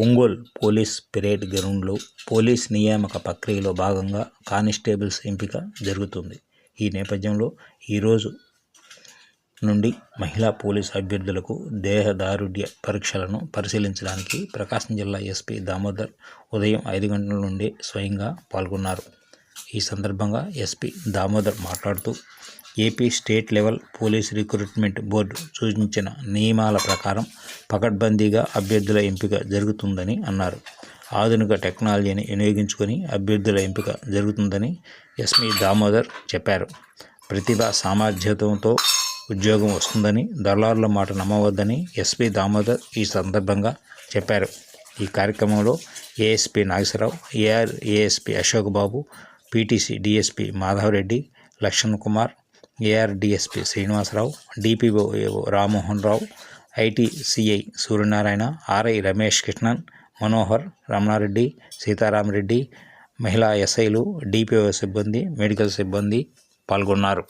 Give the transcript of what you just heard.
Ongole police parade గ్రౌండ్లో police నియామక ప్రక్రియలో భాగంగా కానిస్టేబుల్స్ ఎంపిక జరుగుతుంది. ఈ నేపథ్యంలో ఈరోజు నుండి మహిళా పోలీస్ అభ్యర్థులకు దేహదారుఢ్య పరీక్షలను పరిశీలించడానికి ప్రకాశం జిల్లా ఎస్పీ దామోదర్ ఉదయం ఐదు గంటల నుండి స్వయంగా పాల్గొన్నారు. ఈ సందర్భంగా ఎస్పీ దామోదర్ మాట్లాడుతూ AP state level police recruitment board సూచించిన నియమాల ప్రకారం పకడ్బందీగా అభ్యర్థుల ఎంపిక జరుగుతుందని అన్నారు. ఆధునిక టెక్నాలజీని వినియోగించుకొని అభ్యర్థుల ఎంపిక జరుగుతుందని ఎస్పీ దామోదర్ చెప్పారు. ప్రతిభ సామర్థ్యంతో ఉద్యోగం వస్తుందని దళారుల మాట నమ్మవద్దని ఎస్పీ దామోదర్ ఈ సందర్భంగా చెప్పారు. ఈ కార్యక్రమంలో ASP Nageswararao AR ASP Ashok Babu PTC DSP Madhavareddy Lakshman Kumar AR DSP Srinivasarao DPO Rammohan Rao IT CI Suryanarayana RI Ramesh Krishnan Manohar Ramanareddy Seetharamareddy మహిళా ఎస్ఐలు డిపిఓ సిబ్బంది మెడికల్ సిబ్బంది పాల్గొన్నారు.